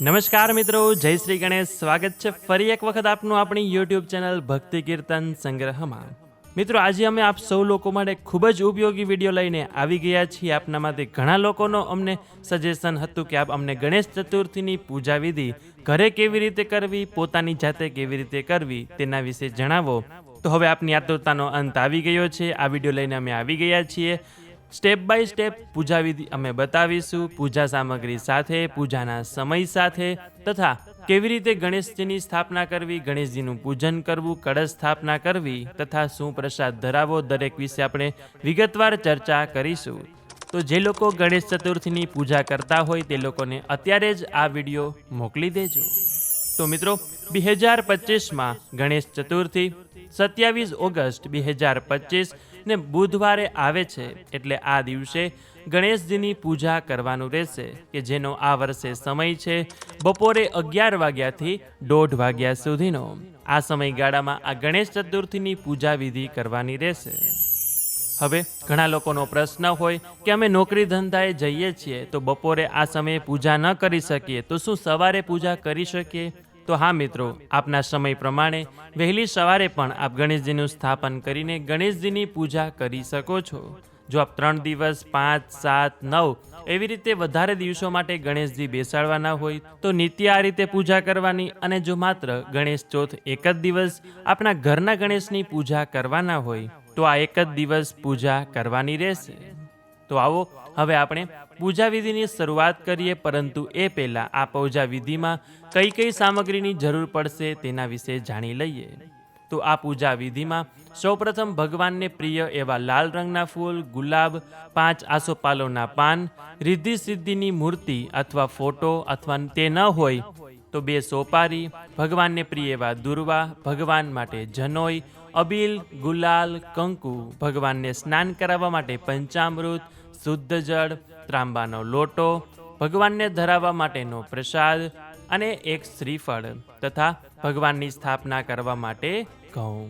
નમસ્કાર મિત્રો, જય શ્રી ગણેશ. સ્વાગત છે ફરી એક વખત આપનું આપણી યુટ્યુબ ચેનલ ભક્તિ કીર્તન સંગ્રહમાં. મિત્રો, આજે અમે આપ સૌ લોકો માટે ખૂબ જ ઉપયોગી વીડિયો લઈને આવી ગયા છીએ. આપનામાંથી ઘણા લોકોનો અમને સજેશન હતું કે આપ અમને ગણેશ ચતુર્થીની પૂજા વિધિ ઘરે કેવી રીતે કરવી, પોતાની જાતે કેવી રીતે કરવી તેના વિશે જણાવો. તો હવે આપની આતુરતાનો અંત આવી ગયો છે. આ વીડિયો લઈને અમે આવી ગયા છીએ. સ્ટેપ બાય સ્ટેપ પૂજા વિધિ અમે બતાવીશું. પૂજા સામગ્રી સાથે, પૂજાના સમય સાથે તથા કેવી રીતે ગણેશજીની સ્થાપના કરવી, ગણેશજીનું પૂજન કરવું, કળશ સ્થાપના કરવી તથા શું પ્રસાદ ધરાવો દરેક વિશે આપણે વિગતવાર ચર્ચા કરીશું. તો જે લોકો ગણેશ ચતુર્થીની પૂજા કરતા હોય તે લોકોને અત્યારે જ આ વીડિયો મોકલી દેજો. તો મિત્રો, બે હજાર પચીસમાં ગણેશ ચતુર્થી, સત્યાવીસ ઓગસ્ટ બે હજાર પચીસ ને બુધવારે આવે છે, એટલે આ દિવસે ગણેશજીની પૂજા કરવાનું રહેશે, કે જેનો આ વર્ષે સમય છે બપોરે અગિયાર વાગ્યાથી દોઢ વાગ્યા સુધીનો. આ સમયગાળામાં આ ગણેશ ચતુર્થીની પૂજા વિધિ કરવાની રહેશે. હવે ઘણા લોકોનો પ્રશ્ન હોય કે અમે નોકરી ધંધાએ જઈએ છીએ, તો બપોરે આ સમયે પૂજા ન કરી શકીએ, તો શું સવારે પૂજા કરી શકીએ? તો હા, મિત્રો, આપના સમય પ્રમાણે વહેલી સવારે પણ આપ ગણેશજીનું સ્થાપન કરીને ગણેશજીની પૂજા કરી શકો છો. જો આપ ત્રણ દિવસ, પાંચ, સાત, નવ એવી રીતે વધારે દિવસો માટે ગણેશજી બેસાડવાના હોય, તો નિત્ય આ રીતે પૂજા કરવાની અને જો માત્ર ગણેશ ચોથ એક જ દિવસ આપણા ઘરના ગણેશની પૂજા કરવાના હોય, તો આ એક જ દિવસ પૂજા કરવાની રહેશે. તો આવો, હવે આપણે પૂજા વિધિની શરૂઆત કરીએ, પરંતુ એ પહેલાં આ પૂજા વિધિમાં કઈ કઈ સામગ્રીની જરૂર પડશે તેના વિશે જાણી લઈએ. તો આ પૂજા વિધિમાં સૌપ્રથમ ભગવાનને પ્રિય એવા લાલ રંગના ફૂલ, ગુલાબ, પાંચ આસોપાલોના પાન રિદ્ધિ સિદ્ધિની મૂર્તિ અથવા ફોટો અથવા તે ન હોય તો બે સોપારી, ભગવાનને પ્રિય એવા દુર્વા, ભગવાન માટે જનોઈ, અબીલ, ગુલાલ, કંકુ, ભગવાનને સ્નાન કરાવવા માટે પંચામૃત શુદ્ધ જળ, ત્રાંબાનો લોટો, ભગવાનને ધરાવવા માટેનો પ્રસાદ અને એક શ્રીફળ તથા ભગવાનની સ્થાપના કરવા માટે ઘઉં.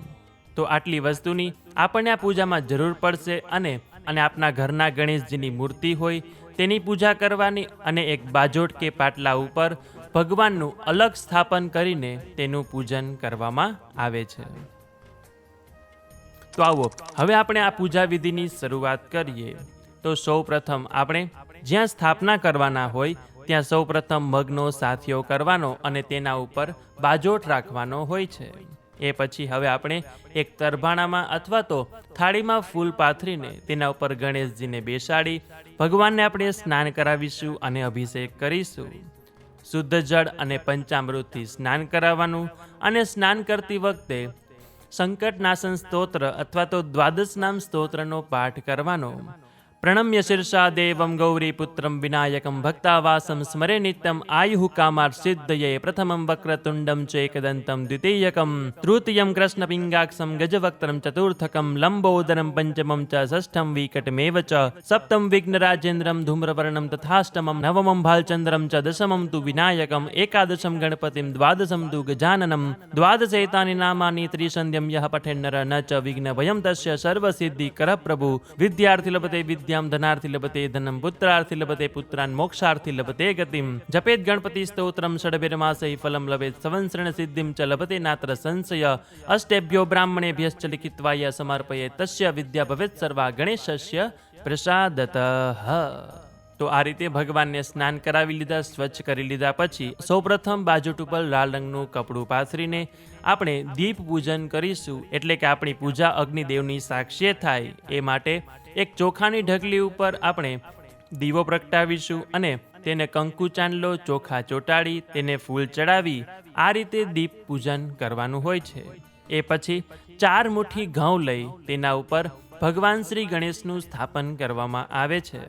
તો આટલી વસ્તુની આપણને આ પૂજામાં જરૂર પડશે અને અને આપના ઘરના ગણેશજીની મૂર્તિ હોય તેની પૂજા કરવાની અને એક બાજોટ કે પાટલા ઉપર ભગવાનનું અલગ સ્થાપન કરીને તેનું પૂજન કરવામાં આવે છે. તો આવો, હવે આપણે આ પૂજા વિધિની શરૂઆત કરીએ. તો સૌ પ્રથમ આપણે જ્યાં સ્થાપના કરવાના હોય, ત્યાં સૌ પ્રથમ મગનો સાથિયો કરવાનો અને તેના ઉપર બાજોટ રાખવાનો હોય છે. એ પછી હવે આપણે એક તરભાણામાં અથવા તો થાળીમાં ફૂલ પાથરીને તેના ઉપર ગણેશજીને બેસાડી, ભગવાનને આપણે સ્નાન કરાવીશું અને અભિષેક કરીશું. શુદ્ધ જળ અને પંચામૃતથી સ્નાન કરાવવાનું અને સ્નાન કરતી વખતે સંકટનાશન સ્તોત્ર અથવા તો દ્વાદશ નામ સ્તોત્રનો પાઠ કરવાનો. પ્રણમ્ય શીર્ષા દેવમ ગૌરીપુત્રમ વિનાયકમ ભક્તાવાસમ સ્મરે નિત્યમ આયુ કામાર સિદ્ધયે પ્રથમમ વક્રતુંડમ ચેકદંતમ દ્વિતીયકમ તૃતીયમ કૃષ્ણપિંગાક્ષમ ગજવક્તરમ ચતુર્થકમ લંબોદરમ પંચમમ ચ ષષ્ઠમ વિકટમેવ ચ સપ્તમ વિઘ્નરાજેન્દ્રમ ધૂમ્રવર્ણમ તથાષ્ટમમ નવમમ ભાલચંદ્રમ ચ દશમમ તુ વિનાયકમ એકાદશમ ગણપતિમ દ્વાદશમ તુ ગજાનનમ દ્વાદશેતાની નામાની ત્રિસંધ્યમ યહ પઠેન્નર ન ચ વિઘ્ન ભયમ તસ્ય સર્વસિદ્ધિ કર પ્રભુ વિદ્યાર્થી લભતે વિદ્યામ ધનાર્થી લભતે ધનમ પુત્રાર્થી લભતે પુત્રાન મોક્ષાર્થી લભતે ગતિમ જપેત ગણપતિ સ્તોત્રમ ષડભિરમાસૈ ફલમ લભેત સંવત્સરણ સિદ્ધિમ ચ લભતે નાત્ર સંશય અષ્ટેભ્યો બ્રાહ્મણેભ્યશ્ચ લિખિત્વાય સમર્પયે તસ્ય વિદ્યા ભવેત સર્વા ગણેશસ્ય પ્રસાદત તો આ રીતે ભગવાનને સ્નાન કરાવી લીધા, સ્વચ્છ કરી લીધા પછી સૌપ્રથમ બાજુટ ઉપર લાલ રંગનું કપડું પાથરીને આપણે દીપ પૂજન કરીશું. એટલે કે આપણી પૂજા અગ્નિદેવની સાક્ષીએ થાય. એ માટે એક ચોખાની ઢગલી ઉપર આપણે દીવો પ્રગટાવીશું અને તેને કંકુ ચાંદલો, ચોખા ચોટાડી, તેને ફૂલ ચડાવી આ રીતે દીપ પૂજન કરવાનું હોય છે. એ પછી ચાર મુઠ્ઠી ઘઉં લઈ તેના ઉપર ભગવાન શ્રી ગણેશનું સ્થાપન કરવામાં આવે છે.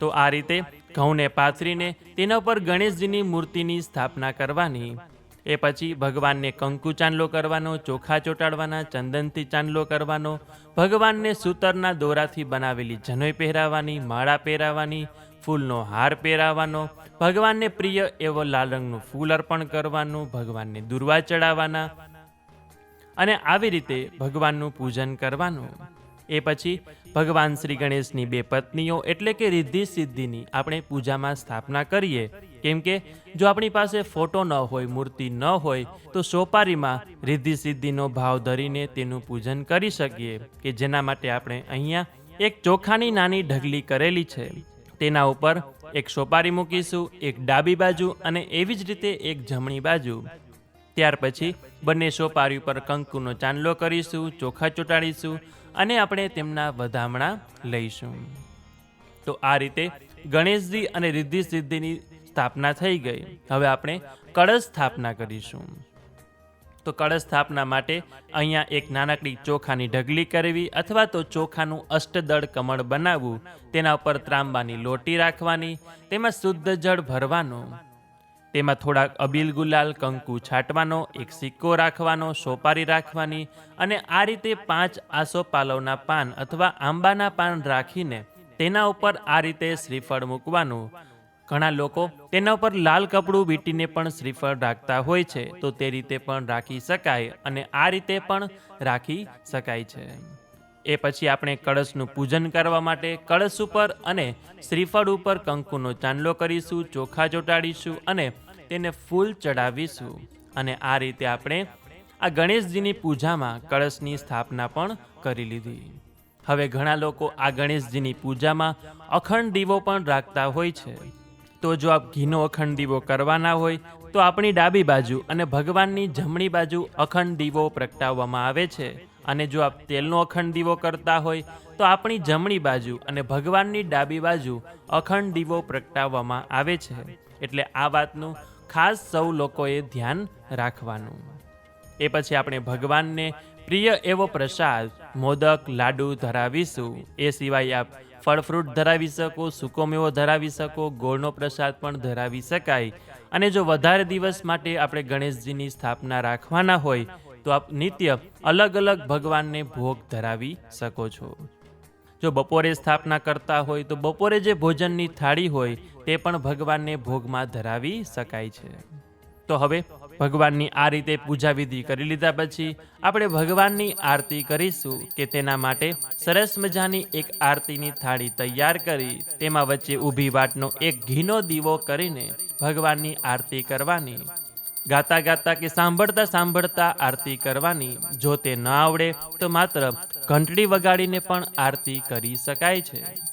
તો આ રીતે ઘઉંને પાથરીને તેના પર ગણેશજીની મૂર્તિની સ્થાપના કરવાની. એ પછી ભગવાનને કંકુ ચાંદલો કરવાનો, ચોખા ચોટાડવાના, ચંદનથી ચાંદલો કરવાનો, ભગવાનને સૂતરના દોરાથી બનાવેલી જનોઈ પહેરાવવાની માળા પહેરાવવાની ફૂલનો હાર પહેરાવવાનો ભગવાનને પ્રિય એવો લાલ રંગનું ફૂલ અર્પણ કરવાનું, ભગવાનને દુર્વા ચડાવવાના અને આવી રીતે ભગવાનનું પૂજન કરવાનું. એ પછી ભગવાન શ્રી ગણેશની બે પત્નીઓ એટલે કે રિદ્ધિ સિદ્ધિની આપણે પૂજામાં સ્થાપના કરીએ. કેમ કે જો આપણી પાસે ફોટો ન હોય, મૂર્તિ ન હોય, તો સોપારીમાં રિદ્ધિ સિદ્ધિનો ભાવ ધરીને તેનું પૂજન કરી શકીએ કે જેના માટે આપણે અહીંયા એક ચોખાની નાની ઢગલી કરેલી છે. તેના ઉપર એક સોપારી મૂકીશું, એક ડાબી બાજુ અને એવી જ રીતે એક જમણી બાજુ. ત્યાર પછી બંને સોપારી ઉપર કંકુનો ચાંદલો કરીશું, ચોખા ચોંટાડીશું અને આપણે તેમના વધામણા લઈશું. તો આ રીતે ગણેશજી અને રિદ્ધિ સિદ્ધિની સ્થાપના થઈ ગઈ. હવે આપણે કળશ સ્થાપના કરીશું. તો કળશ સ્થાપના માટે અહીંયા એક નાનકડી ચોખાની ઢગલી કરવી અથવા તો ચોખાનું અષ્ટદળ કમળ બનાવવું, તેના ઉપર ત્રાંબાની લોટી રાખવાની, તેમાં શુદ્ધ જળ ભરવાનું. તેમાં થોડાક અબીલ ગુલાલ, કંકુ છાંટવાનો, એક સિક્કો રાખવાનો, સોપારી રાખવાની અને આ રીતે પાંચ આસોપાલવના પાન અથવા આંબાના પાન રાખીને તેના ઉપર આ રીતે શ્રીફળ મૂકવાનું. ઘણા લોકો તેના ઉપર લાલ કપડું વીંટીને પણ શ્રીફળ રાખતા હોય છે, તો તે રીતે પણ રાખી શકાય અને આ રીતે પણ રાખી શકાય છે. એ પછી આપણે કળશનું પૂજન કરવા માટે કળશ ઉપર અને શ્રીફળ ઉપર કંકુનો ચાંદલો કરીશું, ચોખા ચોટાડીશું અને તેને ફૂલ ચડાવીશું અને આ રીતે આપણે આ ગણેશજીની પૂજામાં કળશની સ્થાપના પણ કરી લીધી. હવે ઘણા લોકો આ ગણેશજીની પૂજામાં અખંડ દીવો પણ રાખતા હોય છે. તો જો આપ ઘીનો અખંડ દીવો કરવાના હોય, તો આપણી ડાબી બાજુ અને ભગવાનની જમણી બાજુ અખંડ દીવો પ્રગટાવવામાં આવે છે. અને જો આપ તેલનો અખંડ દીવો કરતા હોય, તો આપણી જમણી બાજુ અને ભગવાનની ડાબી બાજુ અખંડ દીવો પ્રગટાવવામાં આવે છે. એટલે આ વાતનું ખાસ સૌ લોકોએ ધ્યાન રાખવાનું. એ પછી આપણે ભગવાનને પ્રિય એવો પ્રસાદ, મોદક, લાડુ ધરાવીશું. એ સિવાય આપ ફળ ફ્રૂટ ધરાવી શકો, સૂકો મેવો ધરાવી શકો, ગોળનો પ્રસાદ પણ ધરાવી શકાય. અને જો વધારે દિવસ માટે આપણે ગણેશજીની સ્થાપના રાખવાના હોય તો આપ નિત્ય અલગ અલગ ભગવાનને ભોગ ધરાવી શકો છો. જો બપોરે સ્થાપના કરતા હોય તો બપોરે જે ભોજનની થાળી હોય તે પણ ભગવાનને ભોગમાં ધરાવી શકાય છે. તો હવે ભગવાનની આ રીતે પૂજા વિધિ કરી લીધા પછી આપણે ભગવાનની આરતી કરીશું કે તેના માટે સરસ મજાની એક આરતીની થાળી તૈયાર કરી તેમાં વચ્ચે ઊભી વાટનો એક ઘીનો દીવો કરીને ભગવાનની આરતી કરવાની. ગાતા ગાતા કે સાંભળતા સાંભળતા આરતી કરવાની જો તે ન આવડે, તો માત્ર ઘંટડી વગાડીને પણ આરતી કરી શકાય છે.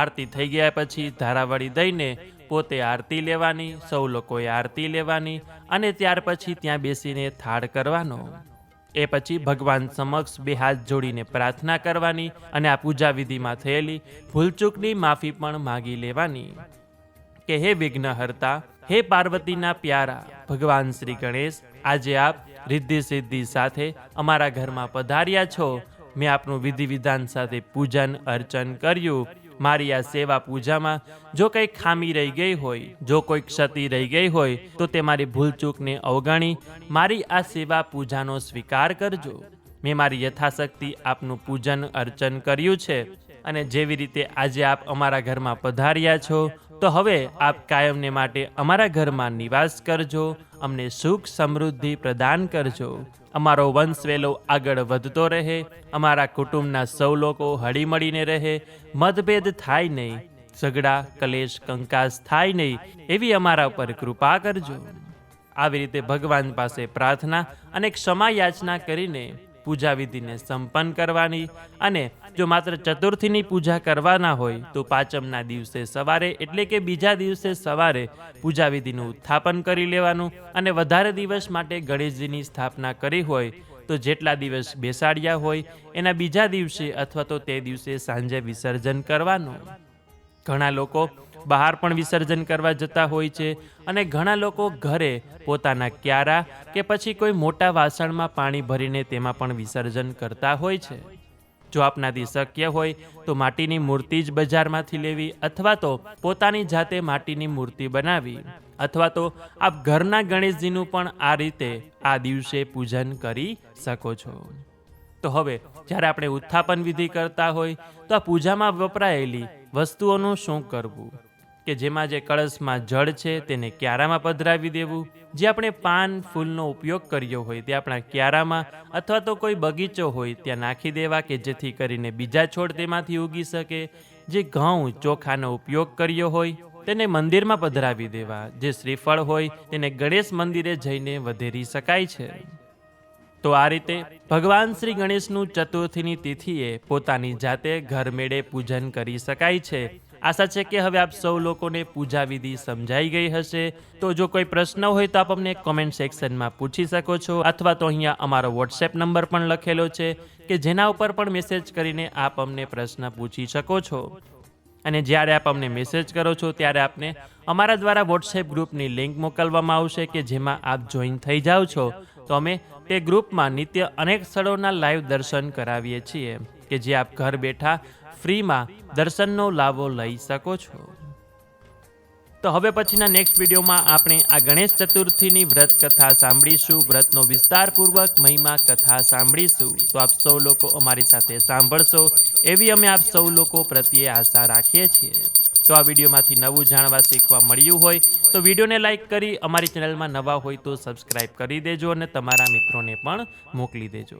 આરતી થઈ ગયા પછી ધારાવાળી દઈને પોતે આરતી લેવાની, સૌ લોકોએ આરતી લેવાની અને ત્યાર પછી ત્યાં બેસીને થાળ કરવાનો. એ પછી ભગવાન સમક્ષ બે હાથ જોડીને પ્રાર્થના કરવાની અને આ પૂજા વિધિમાં થયેલી ભૂલચૂકની માફી પણ માગી લેવાની. કે હે વિઘ્નહર્તા, હે પાર્વતીના પ્યારા, ભગવાન શ્રી ગણેશ, આજે આપ રિદ્ધિ સિદ્ધિ સાથે અમારા ઘરમાં પધાર્યા છો. મેં આપનું વિધિ વિધાન સાથે પૂજન અર્ચન કર્યું. મારી આ સેવા પૂજામાં જો કંઈ ખામી રહી ગઈ હોય, જો કોઈ ક્ષતિ રહી ગઈ હોય, તો તે મારી ભૂલચૂકને અવગણી મારી આ સેવા પૂજાનો સ્વીકાર કરજો. મેં મારી યથાશક્તિ આપનું પૂજન અર્ચન કર્યું છે અને જેવી રીતે આજે આપ અમારા ઘરમાં પધાર્યા છો તો હવે આપ કાયમને માટે અમારા ઘરમાં નિવાસ કરજો, અમને સુખ સમૃદ્ધિ પ્રદાન કરજો. અમારો વંશવેલો આગળ વધતો રહે, અમારા કુટુંબના સૌ લોકો હળીમળીને રહે, મતભેદ થાય નહીં, ઝઘડા, કલેશ, કંકાસ થાય નહીં, એવી અમારા ઉપર કૃપા કરજો. આવી રીતે ભગવાન પાસે પ્રાર્થના અને ક્ષમા યાચના કરીને પૂજા વિધિને સંપન્ન કરવાની અને જો માત્ર ચતુર્થીની પૂજા કરવાના હોય, તો પાંચમના દિવસે સવારે એટલે કે બીજા દિવસે સવારે પૂજા વિધિનું ઉત્થાપન કરી લેવાનું અને વધારે દિવસ માટે ગણેશજીની સ્થાપના કરી હોય, તો જેટલા દિવસ બેસાડ્યા હોય, એના બીજા દિવસે અથવા તો તે દિવસે સાંજે વિસર્જન કરવાનું. ઘણા લોકો બહાર પણ વિસર્જન કરવા જતા હોય છે અને ઘણા લોકો ઘરે પોતાના ક્યારા કે પછી કોઈ મોટા વાસણમાં પાણી ભરીને તેમાં પણ વિસર્જન કરતા હોય છે. જો આપનાથી શક્ય હોય તો માટીની મૂર્તિ જ બજારમાંથી લેવી અથવા તો પોતાની જાતે માટીની મૂર્તિ બનાવી અથવા તો આપ ઘરના ગણેશજીનું પણ આ રીતે આ દિવસે પૂજન કરી શકો છો. તો હવે જ્યારે આપણે ઉત્થાપન વિધિ કરતા હોય તો આ પૂજામાં વપરાયેલી વસ્તુઓનું શું કરવું? કે જેમાં જે કળશમાં જળ છે તેને ક્યારામાં પધરાવી દેવું? જે આપણે પાન, ફૂલનો ઉપયોગ કર્યો હોય તે આપણા ક્યારામાં અથવા તો કોઈ બગીચો હોય ત્યાં નાખી દેવા કે જેથી કરીને બીજા છોડ તેમાંથી ઉગી શકે? જે ઘઉં, ચોખાનો ઉપયોગ કર્યો હોય તેને મંદિરમાં પધરાવી દેવા. જે શ્રીફળ હોય તેને ગણેશ મંદિરે જઈને વધેરી શકાય છે. તો આ રીતે ભગવાન શ્રી ગણેશનું ચતુર્થીની તિથિએ પોતાની જાતે ઘરમેળે પૂજન કરી શકાય છે. આશા છે કે હવે આપ સૌ લોકોને પૂજા વિધિ સમજાઈ ગઈ હશે. તો જો કોઈ પ્રશ્ન હોય તો આપ અમને કોમેન્ટ સેક્શનમાં પૂછી શકો છો અથવા તો અહીંયા અમારો વોટ્સએપ નંબર પણ લખેલો છે કે જેના ઉપર પણ મેસેજ કરીને આપ અમને પ્રશ્ન પૂછી શકો છો. અને જ્યારે આપ અમને મેસેજ કરો છો ત્યારે આપને અમારા દ્વારા વોટ્સએપ ગ્રુપની લિંક મોકલવામાં આવશે કે જેમાં આપ જોઈન થઈ જાઓ છો. તો અમે તે ગ્રુપમાં નિત્ય અનેક સ્થળોના લાઈવ દર્શન કરાવીએ છીએ કે જે આપ ઘર બેઠા ફ્રીમાં દર્શનનો લાભો લઈ શકો છો. તો હવે પછીના નેક્સ્ટ વિડીયોમાં આપણે આ ગણેશ ચતુર્થીની વ્રત કથા સાંભળીશું. વ્રતનો વિસ્તારપૂર્વક મહિમા કથા સાંભળીશું. તો આપ સૌ લોકો અમારી સાથે સાંભળશો. એવી અમે આપ સૌ લોકો પ્રત્યે આશા રાખીએ છીએ. તો આ વિડીયોમાંથી નવું જાણવા શીખવા મળ્યું હોય તો વિડીયોને લાઈક કરી અમારી ચેનલમાં નવા હોય તો સબસ્ક્રાઈબ કરી દેજો અને તમારા મિત્રોને પણ મોકલી દેજો.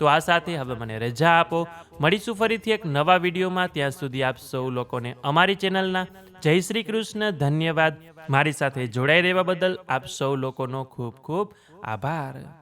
તો આ સાથે હવે મને રજા આપો. મળીશું ફરીથી એક નવા વિડીયોમાં. ત્યાં સુધી આપ સૌ લોકોને અમારી ચેનલના જય શ્રી કૃષ્ણ ધન્યવાદ. મારી સાથે જોડાઈ રહેવા બદલ આપ સૌ લોકોનો ખૂબ ખૂબ આભાર.